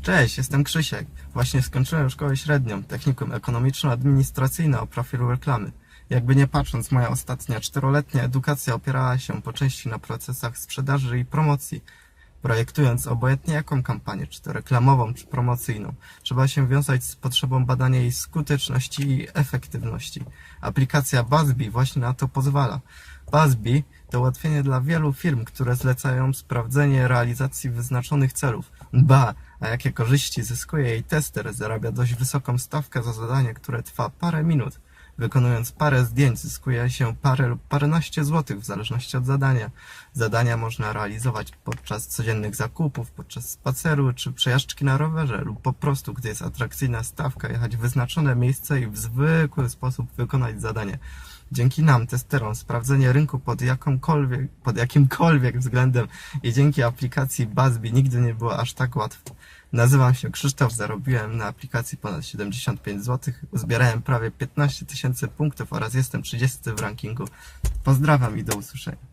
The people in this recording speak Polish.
Cześć, jestem Krzysiek. Właśnie skończyłem szkołę średnią, technikum ekonomiczno-administracyjne o profilu reklamy. Jakby nie patrząc, moja ostatnia czteroletnia edukacja opierała się po części na procesach sprzedaży i promocji. Projektując obojętnie jaką kampanię, czy to reklamową, czy promocyjną, trzeba się wiązać z potrzebą badania jej skuteczności i efektywności. Aplikacja Buzzbee właśnie na to pozwala. Buzzbee to ułatwienie dla wielu firm, które zlecają sprawdzenie realizacji wyznaczonych celów. Ba, a jakie korzyści zyskuje jej tester, zarabia dość wysoką stawkę za zadanie, które trwa parę minut. Wykonując parę zdjęć zyskuje się parę lub paręnaście złotych w zależności od zadania. Zadania można realizować podczas codziennych zakupów, podczas spaceru czy przejażdżki na rowerze lub po prostu, gdy jest atrakcyjna stawka, jechać w wyznaczone miejsce i w zwykły sposób wykonać zadanie. Dzięki nam, testerom, sprawdzenie rynku pod, jakąkolwiek, pod jakimkolwiek względem i dzięki aplikacji Buzzbee nigdy nie było aż tak łatwo. Nazywam się Krzysztof, zarobiłem na aplikacji ponad 75 zł, uzbierałem prawie 15 tysięcy punktów oraz jestem 30 w rankingu. Pozdrawiam i do usłyszenia.